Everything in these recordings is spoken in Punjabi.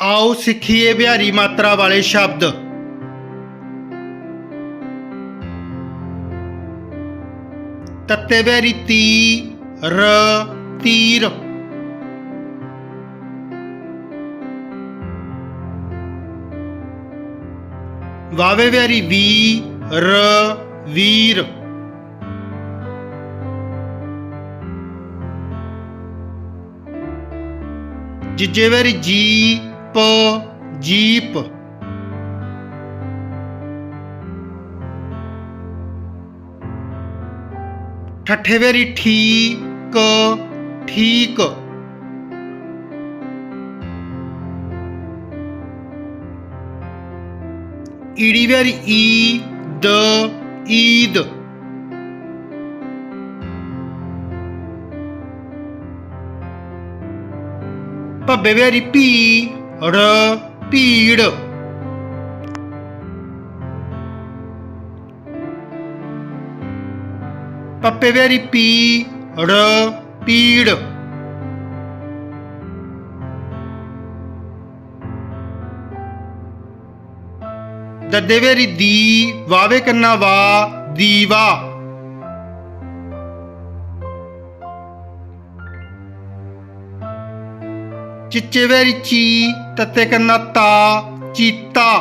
ਆਓ ਸਿੱਖੀਏ ਬਿਹਾਰੀ ਮਾਤਰਾ ਵਾਲੇ ਸ਼ਬਦ ਤੱਤੇ ਬੈਰੀ ਤੀ ਰ ਤੀਰ ਵਾਵੇ ਬੈਰੀ ਵੀ ਰ ਵੀਰ ਜਿੱਜੇ ਬੈਰੀ ਜੀ ਪ ਜੀਪ। ਠੱਠੇ ਬੈਰੀ ਠੀਕ ਠੀਕ। ਈੜੀ ਬੈਰੀ ਈ ਦ ਈਦ। ਭੱਬੇ ਬੈਰੀ ਪੀ ਰ ਭੀੜ। ਪੱਪੇ ਬੈਰੀ ਪੀ ਰ ਪੀੜ ਦੱਦੇ ਵੇਰੀ ਦੀ ਵਾਵੇ ਕੰਨਾ ਵਾ ਦੀਵਾ। ਚਿੱਚੇ ਬੈਰੀ ਚੀ, ਤੱਤੇ ਕੰਨਾ ਤਾ, ਚੀਤਾ।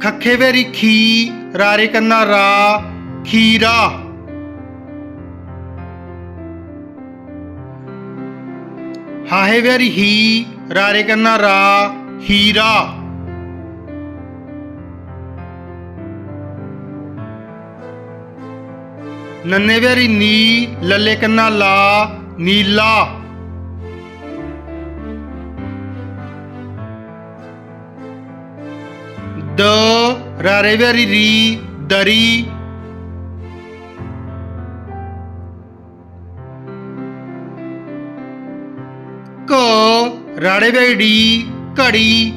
ਖੱਖੇ ਬੈਰੀ ਖੀ, ਰਾਰੇ ਕੰਨਾ ਰਾ, ਖੀਰਾ। ਹਾਹੇ ਬੈਰੀ ਹੀ, ਰਾਰੇ ਕੰਨਾ ਰਾ, ਹੀਰਾ। ਨੰਨੇ ਵੇਰੀ ਨੀ, ਲੱਲੇ ਕੰਨਾ ਲਾ, ਨੀਲਾ। ਦ ਰਾਰੇ ਵੇਰੀ ਰੀ, ਦਰੀ। ਕ ਰਾੜੇ ਬੈੜੀ ਘੜੀ।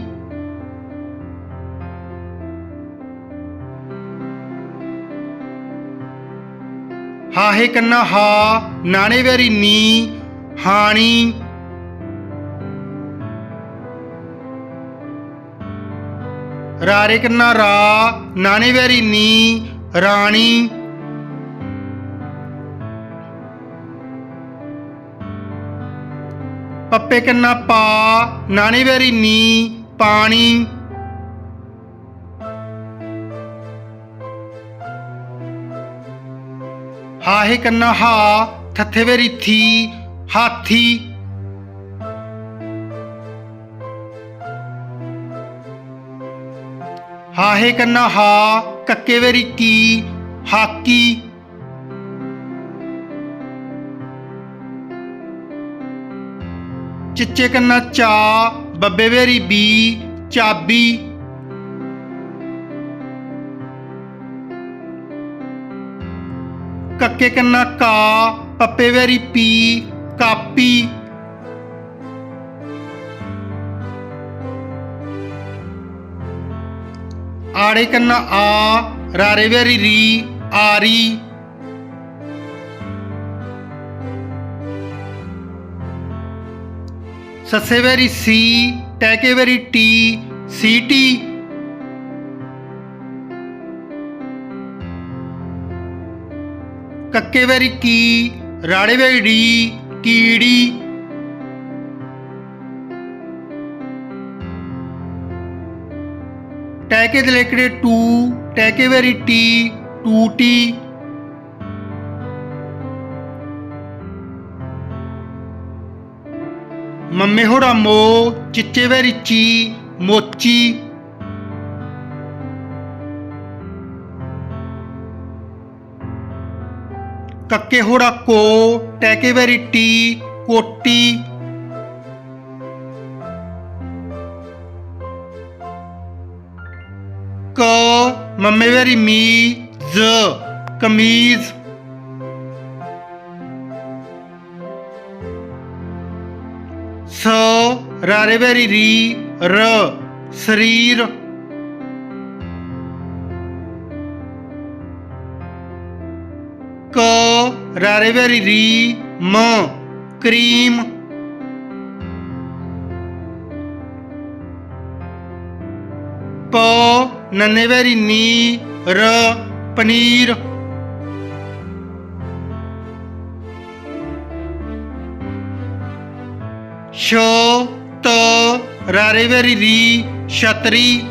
ਹਾਹੇ ਕੰਨਾ ਹਾ, ਨਾਣੇ ਬੈਰੀ ਨੀ, ਹਾਣੀ। ਰਾਰੇ ਕੰਨਾ ਰਾ, ਨਾਣੇ ਬੈਰੀ ਨੀ, ਰਾਣੀ। ਪੱਪੇ ਕੰਨਾ ਪਾ, ਨਾਣੇ ਬੈਰੀ ਨੀ, ਪਾਣੀ। ਹਾਹੇ ਕੰਨਾ ਹਾ ਥੱਥੇ ਬੈਰੀ ਥੀ ਹਾਥੀ। ਹਾਹੇ ਕੰਨਾ ਹਾ, ਕੱਕੇ ਬੈਰੀ ਕੀ ਹਾਕੀ। ਚਿੱਚੇ ਕੰਨਾ ਚਾ, ਬੱਬੇ ਬੇਰੀ ਬੀ ਚਾਬੀ। ਕੱਕੇ ਕੰਨਾ ਕਾ, ਪੱਪੇ ਬੇਰੀ ਪੀ, ਕਾਪੀ। ਆੜੇ ਕੰਨਾ ਆ, ਰਾਰੇ ਬੇਰੀ ਰੀ, ਆਰੀ। ਸੱਸੇ ਵੈਰੀ ਸੀ, ਟੈਕੇ ਵੈਰੀ ਟੀ ਸੀਟੀ ਕੱਕੇ ਵੈਰੀ ਕੀ, ਰਾੜੇ ਵੈਰੀ ਡੀ, ਕੀੜੀ। ਟੈਕੇ ਦੇ ਲੇਕੜੇ ਟੂ, ਟੈਕੇ ਵੈਰੀ ਟੀ, ਟੂਟੀ। ਮੰਮੇ ਹੋੜਾ ਮੋ, ਚਿੱਚੇ ਵੈਰੀ ਚੀ, ਮੋਚੀ। ਕੱਕੇ ਹੋੜਾ ਕੋ, ਟੈਕੇ ਵੈਰੀ ਟੀ, ਕੋਟੀ। ਕ, ਮੰਮੇ ਮੀ ਜ਼ ਕਮੀਜ਼। ਸ, ਰਾਰੇ ਰੀ, ਰ, ਸਰੀਰ। ਕ ਰਾਰੇ ਵੇਰੀ ਰੀ, ਮ, ਕਰੀਮ। ਪ ਨੰਨੇ ਵੈਰੀ ਨੀ, ਰ, ਪਨੀਰ। ਸ਼ ਤ ਰਾਰੇ ਵੈਰੀ ਰੀ, ਛਤਰੀ।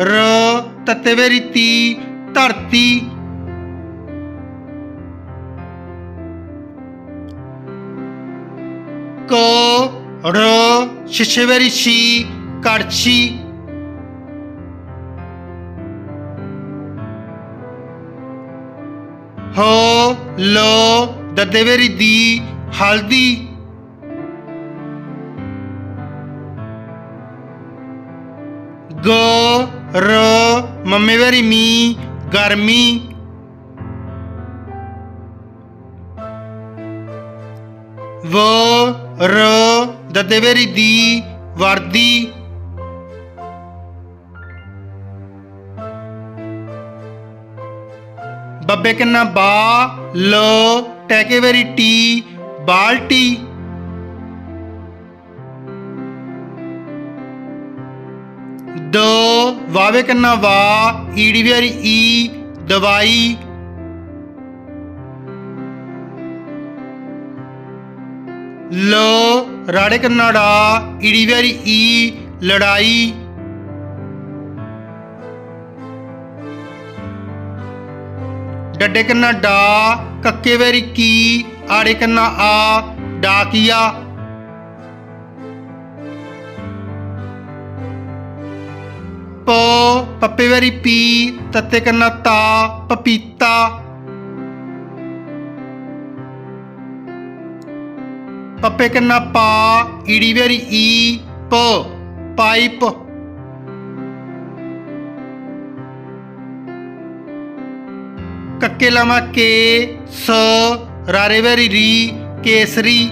ਰ ਤਤੇ ਵੈਰੀ ਤੀ ਧਰਤੀ ਕ ਰ ਸ਼ਿਸ਼ੇ ਵੈਰੀ ਸ਼ੀ ਕੜਛੀ ਹ ਲ ਦੱਦੇ ਵੈਰੀ ਦੀ ਹਲਦੀ ਗ ਰ, ਮੰਮੀ ਵਾਰੀ ਮੀ ਗਰਮੀ ਵ, ਰ, ਦੱਦੇ ਵਾਰੀ ਦੀ, ਵਰਦੀ। ਬੱਬੇ ਕਿੰਨਾ ਬਾ, ਲ, ਟੈਕੇ ਵੈਰੀ ਟੀ, ਬਾਲਟੀ। ਵਾਵੇ ਕਿੰਨਾ ਵਾ, ਈੜੀ ਵੈਰੀ ਈ, ਦਵਾਈ। ਲ, ਰਾੜੇ ਕਿੰਨਾ ਡਾ ਈੜੀ ਵੈਰੀ ਈ, ਲੜਾਈ। ਡੱਡੇ ਕੰਨਾ ਡਾ, ਕੱਕੇ ਵੈਰੀ ਕੀ, ਆੜੇ ਕੰਨਾ ਆ, ਡਾਕੀਆ। ਪ, ਪੱਪੇ ਵਾਰੀ ਪੀ, ਤੱਤੇ ਕੰਨਾ ਤਾ, ਪਪੀਤਾ। ਪੱਪੇ ਕੰਨਾ ਪਾ, ਈੜੀ ਵੈਰੀ ਈ, ਪ, ਪਾਈਪ। ਕੱਕੇ ਲਾਮਾ ਕੇ, ਸ, ਰਾਰੇ ਵਾਰੀ ਰੀ, ਕੇਸਰੀ।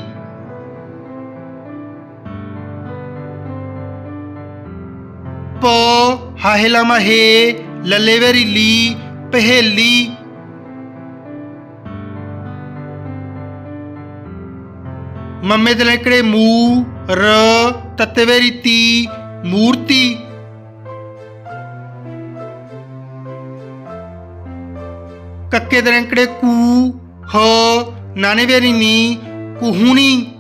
ਹਾਹੇ ਲਾਮਾ ਹੇ ਲੱਲੇ ਵੇਰੀ ਲੀ, ਪਹੇਲੀ। ਮੰਮੇ ਦੇ ਲੈਕੜੇ ਮੂ ਰ, ਤੱਤੇ ਵੈਰੀ ਤੀ, ਮੂਰਤੀ। ਕੱਕੇ ਦੇ ਰੰਕੜੇ ਕੂ, ਹ, ਨਾਨੇ ਵੇਰੀ ਨੀ, ਕੁਹੂਣੀ।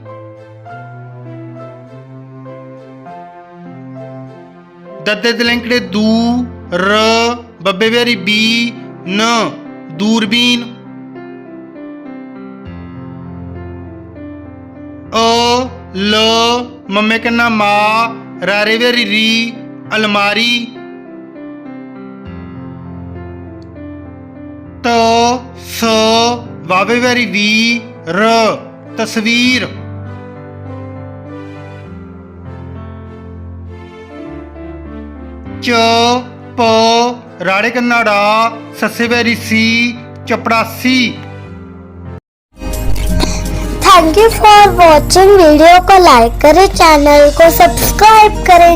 ਦੱਦੇ ਦੇ ਰੰਕੜੇ ਦੂ, ਰ, ਬੱਬੇ ਵੇਰੀ ਬੀ, ਨ, ਦੂਰਬੀਨ। ਅ, ਲ, ਮੰਮੇ ਕੰਨਾ ਮਾ, ਰਾਰੇ ਵੇਰੀ ਰੀ, ਅਲਮਾਰੀ। ਤ, ਸ, ਵਾਵੇ ਵੈਰੀ ਵੀ, ਰ, ਤਸਵੀਰ। ਚ ਪ ਰਾੜੇ ਕੰਨਾੜਾ ਸੱਸੇ ਵੈਰੀ ਸੀ ਚਪੜਾਸੀ thank you for watching video को लाइक करें चैनल को सब्सक्राइब करें